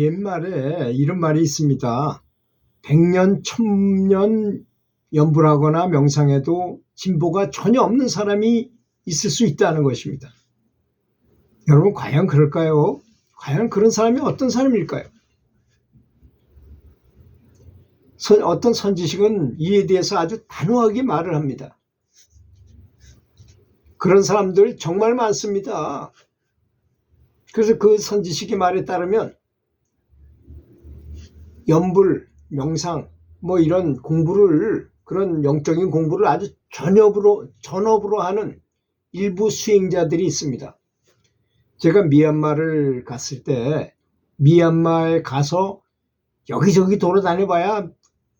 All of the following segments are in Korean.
옛말에 이런 말이 있습니다. 백년, 천년 연불하거나 명상해도 진보가 전혀 없는 사람이 있을 수 있다는 것입니다. 여러분, 과연 그럴까요? 과연 그런 사람이 어떤 사람일까요? 선- 어떤 선지식은 이에 대해서 아주 단호하게 말을 합니다. 그런 사람들 정말 많습니다. 그래서 그 선지식의 말에 따르면 연불, 명상, 뭐 이런 공부를 그런 영적인 공부를 아주 전업으로 전업으로 하는 일부 수행자들이 있습니다. 제가 미얀마를 갔을 때 미얀마에 가서 여기저기 돌아다녀봐야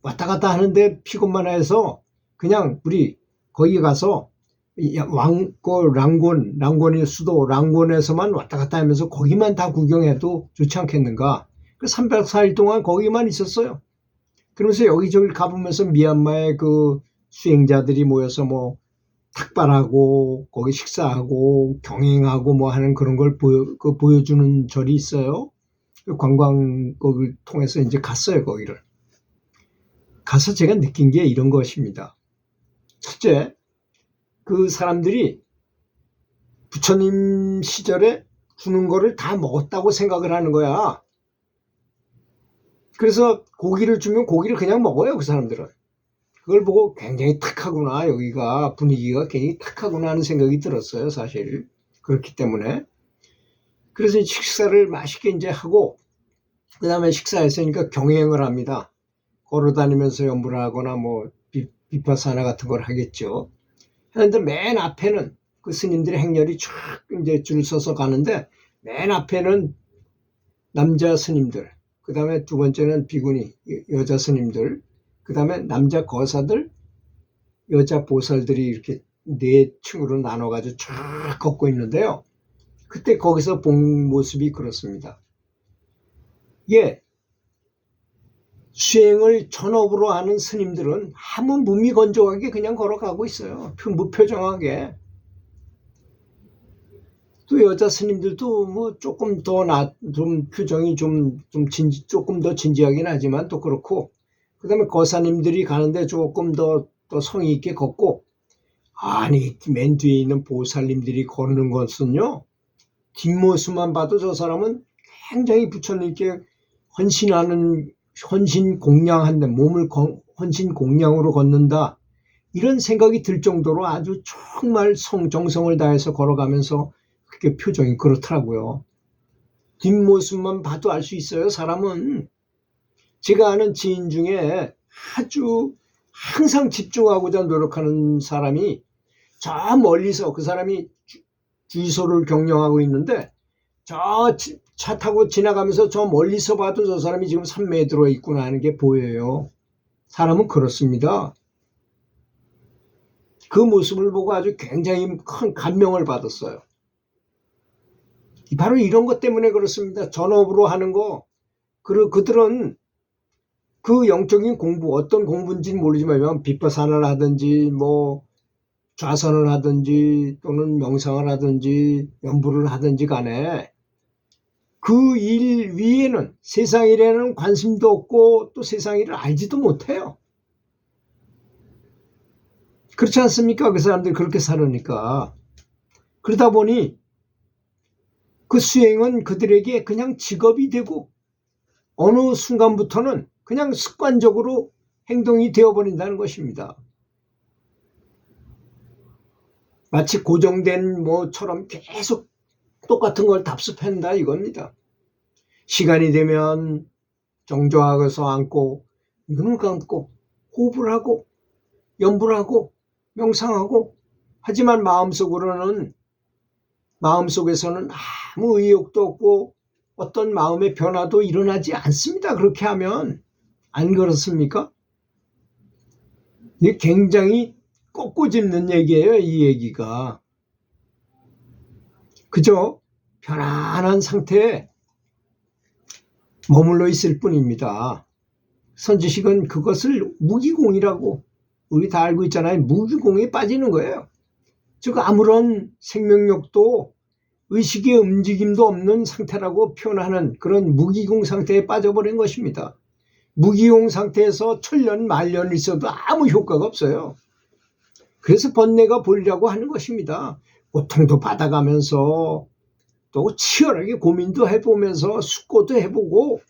왔다 갔다 하는데 피곤만 해서 그냥 우리 거기 가서 이 왕, 그 랑곤, 랑곤의 수도 랑곤에서만 왔다 갔다 하면서 거기만 다 구경해도 좋지 않겠는가. 그 3박 4일 동안 거기만 있었어요. 그러면서 여기저기 가보면서 미얀마의 그 수행자들이 모여서 뭐 탁발하고 거기 식사하고 경행하고 뭐 하는 그런 걸 보여, 그 보여주는 절이 있어요. 그 관광국을 통해서 이제 갔어요, 거기를. 가서 제가 느낀 게 이런 것입니다. 첫째, 그 사람들이 부처님 시절에 주는 거를 다 먹었다고 생각을 하는 거야. 그래서 고기를 주면 고기를 그냥 먹어요, 그 사람들은. 그걸 보고 굉장히 탁하구나, 여기가 분위기가 굉장히 탁하구나 하는 생각이 들었어요, 사실. 그렇기 때문에. 그래서 식사를 맛있게 이제 하고, 그 다음에 식사했으니까 경행을 합니다. 걸어 다니면서 연구를 하거나 뭐 비, 비파사나 같은 걸 하겠죠. 하는데 맨 앞에는 그 스님들의 행렬이 쫙 이제 줄 서서 가는데 맨 앞에는 남자 스님들, 그 다음에 두 번째는 비구니, 여- 여자 스님들, 그 다음에 남자 거사들, 여자 보살들이 이렇게 네 층으로 나눠가지고 쫙 걷고 있는데요. 그때 거기서 본 모습이 그렇습니다. 예, 수행을 전업으로 하는 스님들은 아무 무미건조하게 그냥 걸어가고 있어요. 표- 무표정하게. 또 여자 스님들도 뭐 조금 더 나, 좀 표정이 좀, 좀 진지, 조금 더 진지하긴 하지만 또 그렇고, 그 다음에 거사님들이 가는데 조금 더, 더 성의 있게 걷고, 아니, 맨 뒤에 있는 보살님들이 걷는 것은요, 뒷모습만 봐도 저 사람은 굉장히 부처님께 헌신하는, 헌신 공양한데, 몸을 건- 헌신 공양으로 걷는다. 이런 생각이 들 정도로 아주 정말 성, 정성을 다해서 걸어가면서 그게 표정이 그렇더라고요. 뒷모습만 봐도 알 수 있어요, 사람은. 제가 아는 지인 중에 아주 항상 집중하고자 노력하는 사람이 저 멀리서 그 사람이 주- 주유소를 경영하고 있는데 저 차 타고 지나가면서 저 멀리서 봐도 저 사람이 지금 산매에 들어 있구나 하는 게 보여요. 사람은 그렇습니다. 그 모습을 보고 아주 굉장히 큰 감명을 받았어요. 바로 이런 것 때문에 그렇습니다. 전업으로 하는 거. 그, 그들은 그 영적인 공부, 어떤 공부인지는 모르지만, 비파산을 하든지, 뭐, 좌선을 하든지, 또는 명상을 하든지, 연부를 하든지 간에, 그 일 위에는 세상 일에는 관심도 없고, 또 세상 일을 알지도 못해요. 그렇지 않습니까? 그 사람들이 그렇게 살으니까. 그러다 보니, 그 수행은 그들에게 그냥 직업이 되고 어느 순간부터는 그냥 습관적으로 행동이 되어버린다는 것입니다. 마치 고정된 뭐처럼 계속 똑같은 걸 답습한다 이겁니다. 시간이 되면 정조하고서 앉고 눈을 감고 호흡을 하고 연불을 하고 명상하고 하지만 마음속으로는 마음속에서는 아무 의욕도 없고 어떤 마음의 변화도 일어나지 않습니다. 그렇게 하면 안 그렇습니까? 이게 굉장히 꺾고짚는 얘기예요. 이 얘기가 그저 편안한 상태에 머물러 있을 뿐입니다. 선지식은 그것을 무기공이라고 우리 다 알고 있잖아요. 무기공에 빠지는 거예요. 즉 아무런 생명력도 의식의 움직임도 없는 상태라고 표현하는 그런 무기공 상태에 빠져버린 것입니다. 무기용 상태에서 천년 말년 있어도 아무 효과가 없어요. 그래서 번뇌가 보리라고 하는 것입니다. 고통도 받아가면서 또 치열하게 고민도 해보면서 숙고도 해보고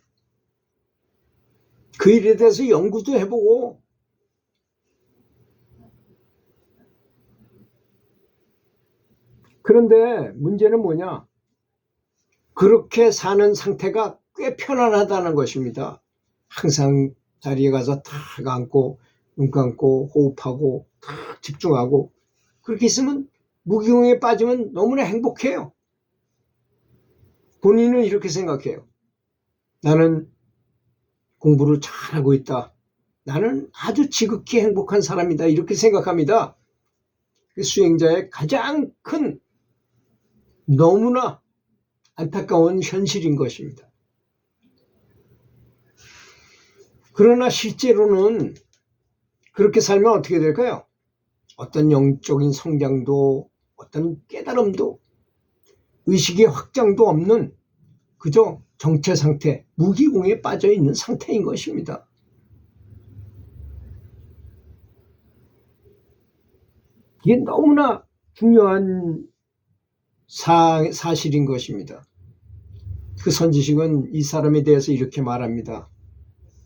그 일에 대해서 연구도 해보고 그런데 문제는 뭐냐? 그렇게 사는 상태가 꽤 편안하다는 것입니다. 항상 자리에 가서 탁 앉고 눈 감고 호흡하고 탁 집중하고 그렇게 있으면 무기용에 빠지면 너무나 행복해요. 본인은 이렇게 생각해요. 나는 공부를 잘하고 있다. 나는 아주 지극히 행복한 사람이다. 이렇게 생각합니다. 그 수행자의 가장 큰 너무나 안타까운 현실인 것입니다. 그러나 실제로는 그렇게 살면 어떻게 될까요? 어떤 영적인 성장도 어떤 깨달음도 의식의 확장도 없는 그저 정체 상태, 무기공에 빠져 있는 상태인 것입니다. 이게 너무나 중요한 사, 사실인 것입니다. 그 선지식은 이 사람에 대해서 이렇게 말합니다.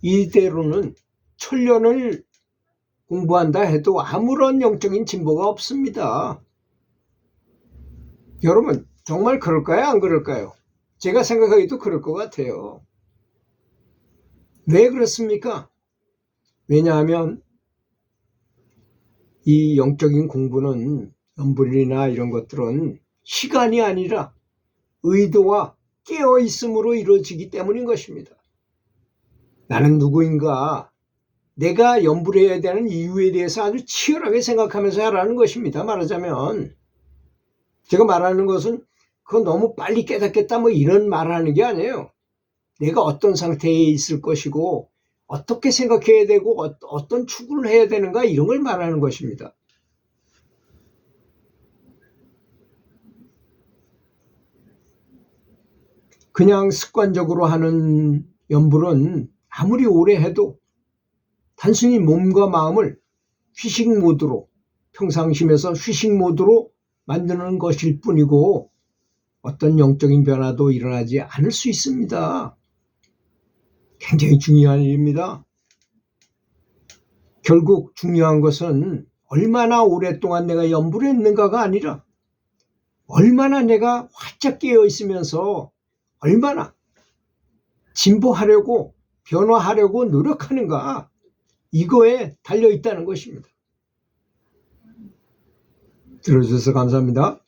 이대로는 천년을 공부한다 해도 아무런 영적인 진보가 없습니다. 여러분, 정말 그럴까요? 안 그럴까요? 제가 생각하기도 그럴 것 같아요. 왜 그렇습니까? 왜냐하면 이 영적인 공부는 연불이나 이런 것들은 시간이 아니라 의도와 깨어 있음으로 이루어지기 때문인 것입니다. 나는 누구인가? 내가 연불해야 되는 이유에 대해서 아주 치열하게 생각하면서 하라는 것입니다. 말하자면 제가 말하는 것은 그거 너무 빨리 깨닫겠다 뭐 이런 말하는 게 아니에요. 내가 어떤 상태에 있을 것이고 어떻게 생각해야 되고 어, 떤 추구를 해야 되는가 이런 걸 말하는 것입니다. 그냥 습관적으로 하는 연불은 아무리 오래 해도 단순히 몸과 마음을 휴식 모드로 평상심에서 휴식 모드로 만드는 것일 뿐이고 어떤 영적인 변화도 일어나지 않을 수 있습니다. 굉장히 중요한 일입니다. 결국 중요한 것은 얼마나 오랫동안 내가 연불을 했는가가 아니라 얼마나 내가 활짝 깨어 있으면서 얼마나 진보하려고 변화하려고 노력하는가 이거에 달려 있다는 것입니다. 들어주셔서 감사합니다.